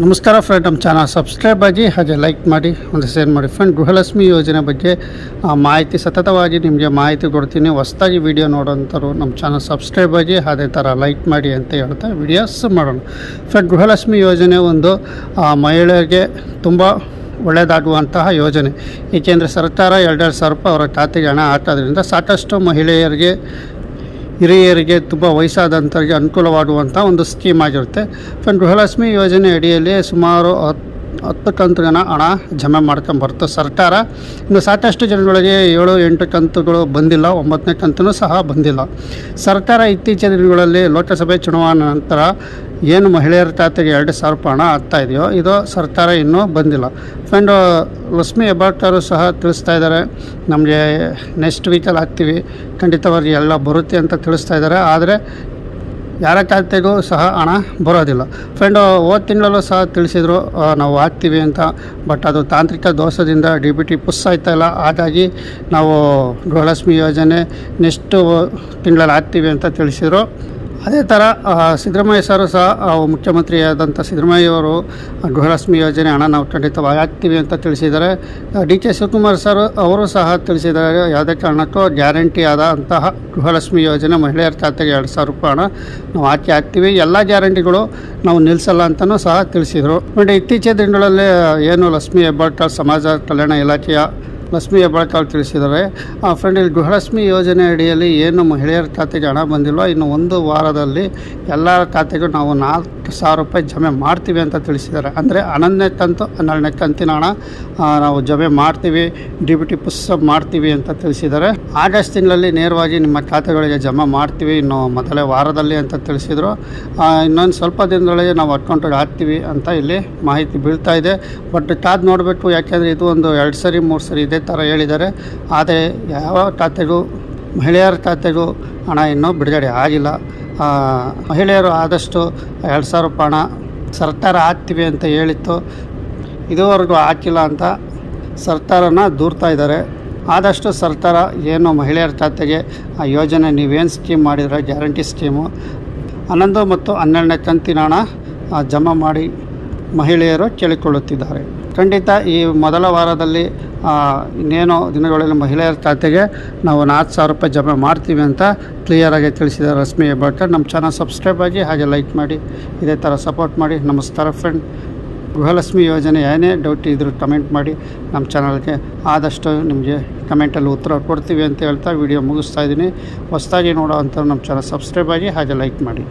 ನಮಸ್ಕಾರ ಫ್ರೆಂಡ್ ನಮ್ಮ channel subscribe ಆಗಿ ಹಾಗೆ ಲೈಕ್ ಮಾಡಿ ಒಂದು ಶೇರ್ ಮಾಡಿ. ಫ್ರೆಂಡ್ ಗೃಹಲಕ್ಷ್ಮಿ ಯೋಜನೆ ಬಗ್ಗೆ ಮಾಹಿತಿ ಸತತವಾಗಿ ನಿಮಗೆ ಮಾಹಿತಿ ಕೊಡ್ತೀನಿ. ಹೊಸ್ದಾಗಿ ವಿಡಿಯೋ ನೋಡೋಂಥವ್ರು ನಮ್ಮ ಚಾನಲ್ ಸಬ್ಸ್ಕ್ರೈಬ್ ಆಗಿ ಅದೇ ಥರ ಲೈಕ್ ಮಾಡಿ ಅಂತ ಹೇಳ್ತಾ ವಿಡಿಯೋಸ್ ಮಾಡೋಣ. ಫ್ರೆಂಡ್ ಗೃಹಲಕ್ಷ್ಮಿ ಯೋಜನೆ ಒಂದು ಆ, ಮಹಿಳೆಗೆ ತುಂಬ ಒಳ್ಳೆಯದಾಗುವಂತಹ ಯೋಜನೆ. ಏಕೆಂದರೆ ಸರ್ಕಾರ ಎರಡೆರಡು ಸಾವಿರ ರೂಪಾಯಿ ಅವರ ಖಾತೆಗೆ ಹಣ ಹಾಕೋದ್ರಿಂದ ಸಾಕಷ್ಟು ಮಹಿಳೆಯರಿಗೆ ಹಿರಿಯರಿಗೆ ತುಂಬ ವಯಸ್ಸಾದಂಥವ್ರಿಗೆ ಅನುಕೂಲವಾಗುವಂಥ ಒಂದು ಸ್ಕೀಮ್ ಆಗಿರುತ್ತೆ. ಫ್ರೆಂಡ್ ಗೃಹಲಕ್ಷ್ಮಿ ಯೋಜನೆ ಅಡಿಯಲ್ಲಿ ಸುಮಾರು ಹತ್ತು ಹತ್ತು ಕಂತುಗಳ ಹಣ ಜಮೆ ಮಾಡ್ಕೊಂಬರುತ್ತೆ ಸರ್ಕಾರ ಇನ್ನು ಸಾಕಷ್ಟು ಜನಗಳಿಗೆ ಏಳು, ಎಂಟು ಕಂತುಗಳು ಬಂದಿಲ್ಲ, ಒಂಬತ್ತನೇ ಕಂತೂ ಸಹ ಬಂದಿಲ್ಲ. ಸರ್ಕಾರ ಇತ್ತೀಚಿನ ದಿನಗಳಲ್ಲಿ ಲೋಕಸಭೆ ಚುನಾವಣೆ ನಂತರ ಏನು ಮಹಿಳೆಯರ ಖಾತೆಗೆ ಎರಡು ಸಾವಿರ ರೂಪಾಯಿ ಹಣ ಆಗ್ತಾ ಇದೆಯೋ, ಇದು ಸರ್ಕಾರ ಇನ್ನೂ ಬಂದಿಲ್ಲ. ಫ್ರೆಂಡ್ ಲಕ್ಷ್ಮಿ ಹೆಬ್ಬಾಳ್ಕರು ಸಹ ತಿಳಿಸ್ತಾ ಇದ್ದಾರೆ, ನಮಗೆ ನೆಕ್ಸ್ಟ್ ವೀಕಲ್ಲಿ ಹಾಕ್ತೀವಿ. ಖಂಡಿತವಾಗಿ ಎಲ್ಲ ಬರುತ್ತೆ ಅಂತ ತಿಳಿಸ್ತಾ ಇದ್ದಾರೆ. ಆದರೆ ಯಾರ ಖಾತೆಗೂ ಸಹ ಹಣ ಬರೋದಿಲ್ಲ. ಫ್ರೆಂಡು ಹೋದ ತಿಂಗಳಲ್ಲೂ ಸಹ ತಿಳಿಸಿದರು ನಾವು ಹಾಕ್ತೀವಿ ಅಂತ ಬಟ್ ಅದು ತಾಂತ್ರಿಕ ದೋಷದಿಂದ ಡಿ ಬಿ ಟಿ ಪುಸ್ ಇಲ್ಲ. ಹಾಗಾಗಿ ನಾವು ಗೃಹಲಕ್ಷ್ಮಿ ಯೋಜನೆ ನೆಕ್ಸ್ಟು ತಿಂಗಳಲ್ಲಿ ಹಾಕ್ತೀವಿ ಅಂತ ತಿಳಿಸಿದರು. ಅದೇ ಥರ ಸಿದ್ದರಾಮಯ್ಯ ಸರು ಸಹ ಮುಖ್ಯಮಂತ್ರಿಯಾದಂಥ ಸಿದ್ದರಾಮಯ್ಯವರು ಗೃಹಲಕ್ಷ್ಮಿ ಯೋಜನೆ ಹಣ ನಾವು ಖಂಡಿತವಾಗಿ ಹಾಕ್ತೀವಿ ಅಂತ ತಿಳಿಸಿದ್ದಾರೆ. ಡಿ ಕೆ ಶಿವಕುಮಾರ್ ಸರ್ ಅವರು ಸಹ ತಿಳಿಸಿದ್ದಾರೆ, ಯಾವುದೇ ಕಾರಣಕ್ಕೂ ಗ್ಯಾರಂಟಿ ಆದ ಅಂತಹ ಗೃಹಲಕ್ಷ್ಮಿ ಯೋಜನೆ ಮಹಿಳೆಯರ ಖಾತೆಗೆ ಎರಡು ಸಾವಿರ ರೂಪಾಯಿ ಹಣ ನಾವು ಹಾಕಿ ಹಾಕ್ತೀವಿ. ಎಲ್ಲ ಗ್ಯಾರಂಟಿಗಳು ನಾವು ನಿಲ್ಲಿಸಲ್ಲ ಅಂತಲೂ ಸಹ ತಿಳಿಸಿದರು. ನೋಡಿ, ಇತ್ತೀಚಿನ ದಿನಗಳಲ್ಲಿ ಏನು ಲಕ್ಷ್ಮಿ ಹೆಬ್ಬಾಳ್ಕರ್ ಸಮಾಜ ಕಲ್ಯಾಣ ಇಲಾಖೆಯ ಲಕ್ಷ್ಮಿ ಹೆಬ್ಬಾಳ್ಕಾಳ್ ತಿಳಿಸಿದ್ದಾರೆ. ಆ ಫ್ರೆಂಡ್ ಇಲ್ಲಿ ಗೃಹಲಕ್ಷ್ಮಿ ಯೋಜನೆ ಅಡಿಯಲ್ಲಿ ಏನು ಮಹಿಳೆಯರ ಖಾತೆಗೆ ಹಣ ಬಂದಿಲ್ಲ ಇನ್ನು ಒಂದು ವಾರದಲ್ಲಿ ಎಲ್ಲ ಖಾತೆಗೂ ನಾವು ನಾಲ್ಕು ಸಾವಿರ ರೂಪಾಯಿ ಜಮೆ ಮಾಡ್ತೀವಿ ಅಂತ ತಿಳಿಸಿದ್ದಾರೆ. ಅಂದರೆ ಹನ್ನೊಂದನೇ ಕಂತು ಹನ್ನೆರಡನೇ ಕಂತಿನ ಹಣ ನಾವು ಜಮೆ ಮಾಡ್ತೀವಿ, ಡಿ ಬಿ ಟಿ ಪುಸ್ತಕ ಮಾಡ್ತೀವಿ ಅಂತ ತಿಳಿಸಿದ್ದಾರೆ. ಆಗಸ್ಟ್ ತಿಂಗಳಲ್ಲಿ ನೇರವಾಗಿ ನಿಮ್ಮ ಖಾತೆಗಳಿಗೆ ಜಮಾ ಮಾಡ್ತೀವಿ, ಇನ್ನು ಮೊದಲೇ ವಾರದಲ್ಲಿ ಅಂತ ತಿಳಿಸಿದರು. ಇನ್ನೊಂದು ಸ್ವಲ್ಪ ದಿನದೊಳಗೆ ನಾವು ಅಕೌಂಟಿಗೆ ಹಾಕ್ತೀವಿ ಅಂತ ಇಲ್ಲಿ ಮಾಹಿತಿ ಬೀಳ್ತಾ ಇದೆ. ಬಟ್ ಕಾದ್ ನೋಡಬೇಕು, ಯಾಕೆಂದರೆ ಇದು ಒಂದು ಎರಡು ಸರಿ, ಮೂರು ಸರಿ ಇದೇ ಥರ ಹೇಳಿದ್ದಾರೆ. ಆದರೆ ಯಾವ ಖಾತೆಗೂ ಮಹಿಳೆಯರ ಖಾತೆಗೂ ಹಣ ಇನ್ನೂ ಬಿಡುಗಡೆ ಆಗಿಲ್ಲ. ಮಹಿಳೆಯರು ಆದಷ್ಟು ಎರಡು ಸಾವಿರ ರೂಪಾಯಿ ಹಣ ಸರ್ಕಾರ ಹಾಕ್ತೀವಿ ಅಂತ ಹೇಳಿತ್ತು. ಇದುವರೆಗೂ ಹಾಕಿಲ್ಲ ಅಂತ ಸರ್ಕಾರನ ದೂರ್ತಾ ಇದ್ದಾರೆ. ಆದಷ್ಟು ಸರ್ಕಾರ ಏನು ಮಹಿಳೆಯರ ಖಾತೆಗೆ ಆ ಯೋಜನೆ, ನೀವೇನು ಸ್ಕೀಮ್ ಮಾಡಿದ್ರೆ ಗ್ಯಾರಂಟಿ ಸ್ಕೀಮು. ಹನ್ನೊಂದು ಮತ್ತು ಹನ್ನೆರಡನೇ ಕಂತಿನ ಹಣ ಜಮಾ ಮಾಡಿ ಮಹಿಳೆಯರು ಕೇಳಿಕೊಳ್ಳುತ್ತಿದ್ದಾರೆ. ಖಂಡಿತ ಈ ಮೊದಲ ವಾರದಲ್ಲಿ ಇನ್ನೇನು ದಿನಗಳಲ್ಲಿ ಮಹಿಳೆಯರ ಖಾತೆಗೆ ನಾವು ನಾಲ್ಕು ಸಾವಿರ ರೂಪಾಯಿ ಜಮೆ ಮಾಡ್ತೀವಿ ಅಂತ ಕ್ಲಿಯರಾಗಿ ತಿಳಿಸಿದ ರಶ್ಮಿ ಹೆಬ್ಬಾಳ್ಕರ್. ನಮ್ಮ ಚಾನಲ್ ಸಬ್ಸ್ಕ್ರೈಬ್ ಆಗಿ ಹಾಗೆ ಲೈಕ್ ಮಾಡಿ, ಇದೇ ಥರ ಸಪೋರ್ಟ್ ಮಾಡಿ. ನಮಸ್ಕಾರ ಫ್ರೆಂಡ್ ಗೃಹಲಕ್ಷ್ಮಿ ಯೋಜನೆ ಏನೇ ಡೌಟ್ ಇದ್ದರೂ ಕಮೆಂಟ್ ಮಾಡಿ. ನಮ್ಮ ಚಾನಲ್ಗೆ ಆದಷ್ಟು ನಿಮಗೆ ಕಮೆಂಟಲ್ಲಿ ಉತ್ತರ ಕೊಡ್ತೀವಿ ಅಂತ ಹೇಳ್ತಾ ವಿಡಿಯೋ ಮುಗಿಸ್ತಾ ಇದ್ದೀನಿ. ಹೊಸದಾಗಿ ನೋಡೋ ಅಂತ ನಮ್ಮ ಚಾನಲ್ ಸಬ್ಸ್ಕ್ರೈಬ್ ಆಗಿ ಹಾಗೆ ಲೈಕ್ ಮಾಡಿ.